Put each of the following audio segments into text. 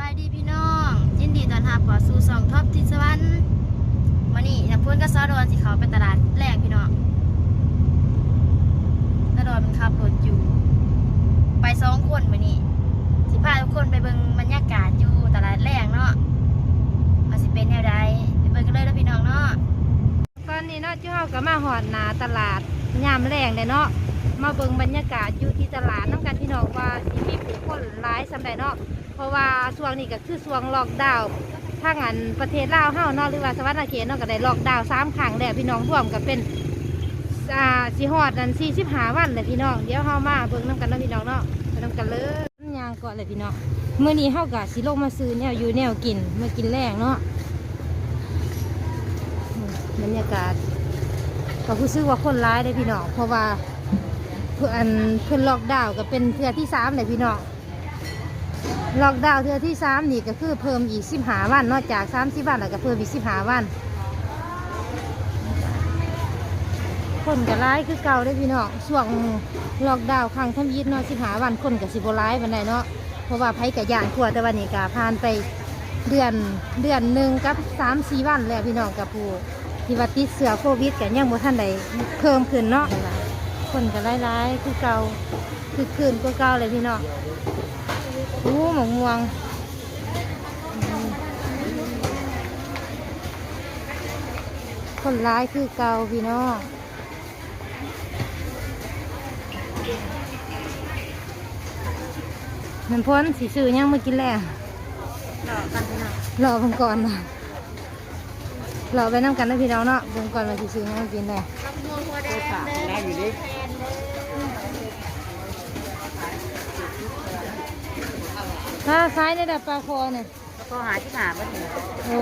บายดีพี่น้อง ยินดีต้อนรับข้าสู่สองท็อปทิศวรรค์วันนี้น้ำพุนกับซอดอนสิเขาไปตลาดแรกพี่น้องซอดอนมันขับรถอยู่ ไปสองคนวันนี้สิพาทุกคนไปเบิ่งบรรยากาศอยู่ตลาดแรกเนาะว่าสิเป็นแนวใดไปเบิ่งกันเลยนะพี่น้องเนาะตอนนี้เนาะเจ้าก็มาหอดหนาตลาดยามแรงเลยเนาะมาเบิ่งบรรยากาศอยู่ที่ตลาดน้ำกันพี่น้องว่าสิมีผู้คนหลายสำใดเนาะ ราะว่าช่วงนี้ก็คือช่วงล็อกดาวน์ทางอันประเทศลาวเฮาเนาะหรือว่าสวรรค์เขตเนาะก็ได้ล็อกดาวน์สามครั้งแล้วพี่น้องรวมก็เป็นอ่าสิฮอดนั่นสี่สิบห้าวันเลยพี่น้องเดี๋ยวเฮามาเบิ่งน้ำกันเนาะพี่น้องเนาะไปน้ำกันเลยยางก่อนเลยพี่น้องเมื่อนี้เฮาก็สิลงมาซื้อแนวอยู่แนวกินมื่อกินแรงเนาะบรรยากาศก็รู้สึกว่าคนร้ายเลยพี่น้องเพราะว่าเพื่อนเพื่อนล็อกดาวน์ก็เป็นเทือที่สามเลยพี่น้อง ล็อกดาวน์เทือที่สามนี่ก็คือเพิ่มอีกสิบหาวันนอกจากสามสิบวันแล้วก็เพิ่มอีกสิบหาวัน คนก็ร้ายคือเก่าเลยพี่น้องช่วงล็อกดาวน์ครั้งทำยิดเนาะสิบหาวันคนกับสิบร้ายวันใดเนาะเพราะว่าไผกับยางทั่วแต่วันนี้ก็ผ่านไปเดือนเดือนหนึ่งกับสามสี่วันแล้วพี่น้องกับผู้ที่ว่าติดเสือโควิดกันยังบ่ทันได้เพิ่มขึ้นเนาะคนก็หลายๆคือเก่าคือคืนก็เก่าเลยพี่น้อง อ้หมกม่วงอืมคนร้ายคือเก่าพี่น้องน้ำพ้นสีซื้อยังมากินแล้วรอกันพี่น้องรอเพิ่งก่อนนะรอไปน้ำกันนะพี่น้องเนาะเพิ่งก่อนมาสิซื้อยังมากินแน่ลำม่วงหัวแดงเด้อได้อยู่ดิ ถ้าซ้ายในดับปลาคอเนี่ยแล้วก็หาที่หาบ่ถึงโอ้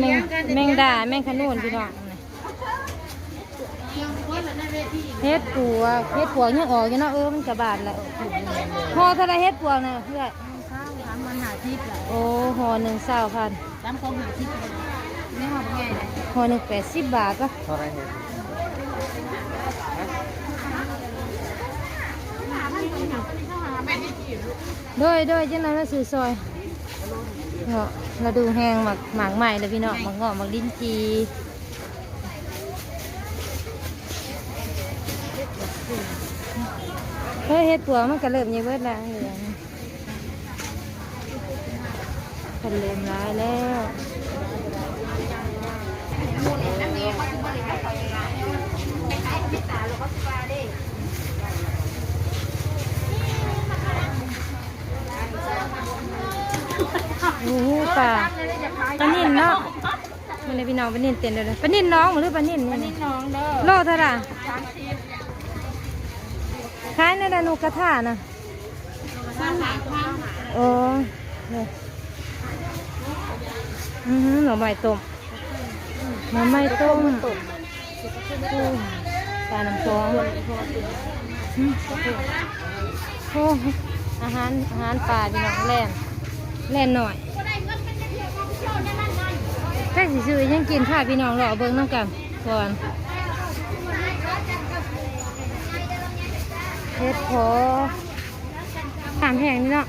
แมงแมงดาแมงขนุนพี่น้องเฮ็ดปัวเฮ็ดปัวกยังออกอยู่เนาะเออมันกระบาดแล้วห่อท่าไรเฮ็ดปัวน่ะเพื่อน มันหาทิพย์แหละโอ้ห่อหนึ่งเศร้าพันตามของหาทิพย์ไม่หอมไงเลยห่อหนึ่งแปดสิบบาทก็เท่าไรเห็ดโดยโดยจังนั้นเราซื้อซอยเนาะเราดูแหงหมักหมากใหม่เลยพี่น้องหมักเงาะหมักลิ้นจีเฮ้ยเฮ็ดปัวมันก็เริ่มยังเบิดแล้ว เหลืองคนเริ่มร้ายแล้วโอ้โหป่าปลานิ่นเนาะมันเลยพี่น้องปลานิ่นเต็มเลยปลานิ่นน้องหรือปลานิ่นปลานิ่นน้องเด้อโลเท่าไหร่ขายในดานุกระทานะโอ้เนี่ย อือหือหน่อไม้ต้มหน่อไม้ต้มปลาหน้ำฟองอืมโอ้อาหารอาหารป่าพี่น้องแล่นแล่นหน่อยแค่สิซื้อยังกินค่ะพี่น้องรอเบิ้งน้ำกันก่อนเฮ็ดพอถามแพงนี่เนาะ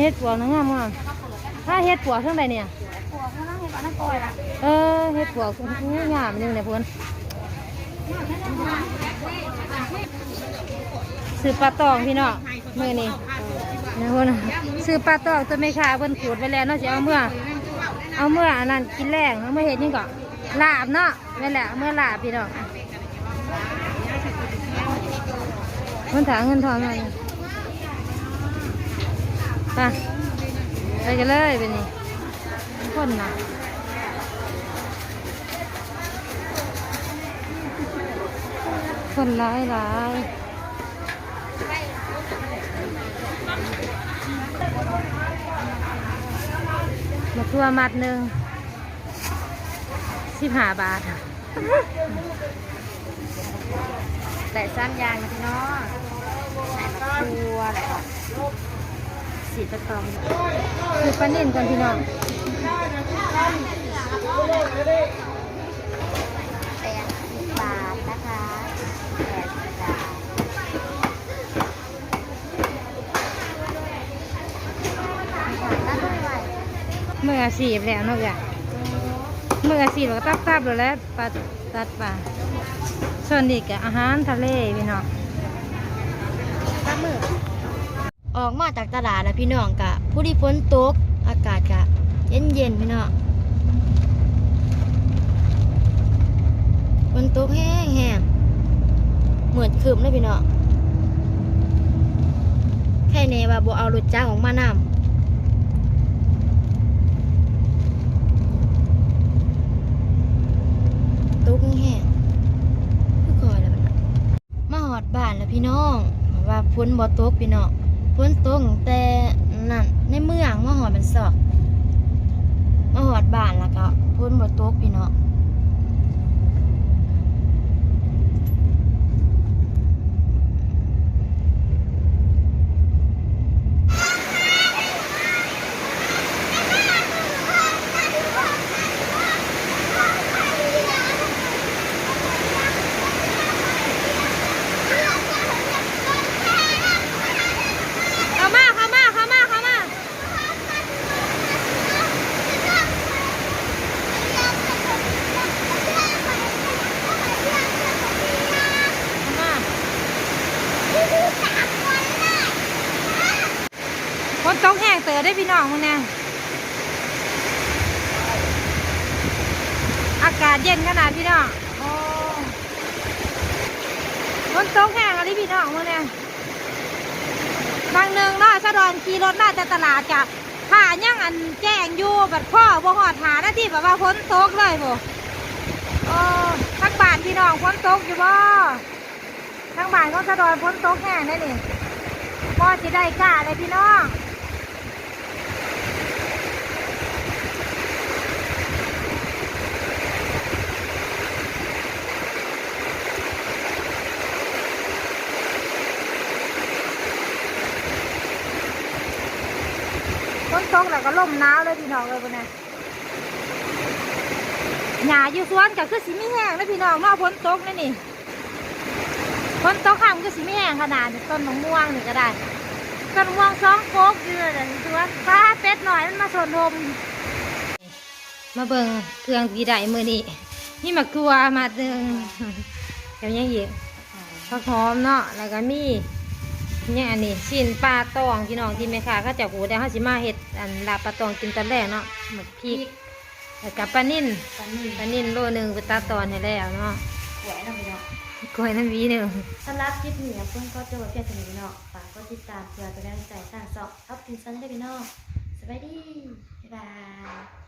เฮ็ดปัวนะงามงามถ้าเฮ็ดปัวเท่าไหร่เนี่ย เออเฮ็ดปัวนี่งามนี่เนี่ยเพื่อนซื้อปลาตองพี่น้องมือนี่นะเพื่อนซื้อปลาตองตัวไม่ขาเพิ่นขูดไปแล้วเนาะจะเอาเมื่อ เอาเมื่ออันนั้นกินแรงเอาเมื่อเห็ดนี่ก่อนลาบเนาะนั่นแหละเมื่อลาบพี่น้องคนถางเงินทองมาไปไปกันเลยเป็นนี่คนนะ คนร้ายร้ายมาทั่วมัดหนึ่งสิบห้าบาทแต่ซ้ำยางนะพี่น้องตัวแหละสีตะกองคือปลานิ่นก่อนพี่น้อง แปดสิบบาทนะคะแปดสิบบาทแล้วก็ไม่ไหว มืออาชีพแล้วเนาะจ้ะมืออาชีพก็ตับตับแล้วปลาตัดปลาส่วนนี้ก็อาหารทะเลพี่น้องปลาหมึกออกมาจากตลาดแล้วพี่น้องกะผู้ที่ฝนตกอากาศกะเย็นเย็นๆพี่น้องฝนตกแห้งแห้งเหมือนคืมเลยพี่น้องแค่เนว่าบ่เอารถจ้าของมานำึ่งแห้งคือคอนแล้วมันมาหอดบ้านแล้วพี่น้องว่าพ้นบอตกพี่น้องฝนตกตั้งแต่นั่นในเมืองมาหอดมันสอกมาหอดบ้านแล้วก็พ้นบอตกพี่น้องเข้ามาเข้ามาเข้ามาเข้ามาเข้ามาฝนตกแห้งเตอ ได้พี่น้องมึงเนี่ยอากาศเย็นขนาดพี่น้องโอ้ฝนตกแห้งอะไรพี่น้องมึงเนี่ยบางหนึ่งเนาะสะดอนขี่รถมาจากตลาดจ้ะผ่ายังอันแจ้งอยู่แบบพ่อบ่หอดหาหน้าที่แบบว่าฝนตกเลยบ่โอ้ทั้งบ้านพี่น้องฝนตกอยู่บ่ทั้งบ้านก็สะดอนฝนตกแห้งได้นี่พ่อสิได้กล้าเลยพี่น้องฝนต กแล้วก็ล่มหนาวเลยพี่น้องเลยบ่เนี่ยหญ้าอยู่สวนก็คือสิมีแห้งนะพี่น้องเนาะฝนตกนี่นี่ฝนตกข้ามก็สิมีแห้งขนาดนี้ต้นมะม่วงนี่ก็ได้ต้นมะม่วงสองโคกอยู่เลยสวนฟ้าเป็ดหน่อยมันมาสนลมมาเบิ่งเครื่องดีได้มือนี้นี่มากลัวมาเดึงเดี๋ยวยังอีกผักหอมเนาะแล้วก็มี เนี่ยอันนี้ชิ้นปลาตองพี่น้องที่แม่ค้าเขาจะหูได้เขาสิมาเห็ดอันลาบปลาตองกินตอนแรกเนาะหมึกพริกแล้วกับปลานิ่นปลาหมึกปลานิ่นโลหนึ่งไปตัดตอนให้แล้วเนาะสวยนะพี่น้องกล้วยน้ำวีหนึ่งสำหรับคลิปนี้เพิ่นก็จะไว้เพียงเท่านี้เนาะฝากกดติดตามเพื่อเป็นกำลังใจสร้างสอบทับทินซันได้พี่น้องสวัสดีบ๊ายบาย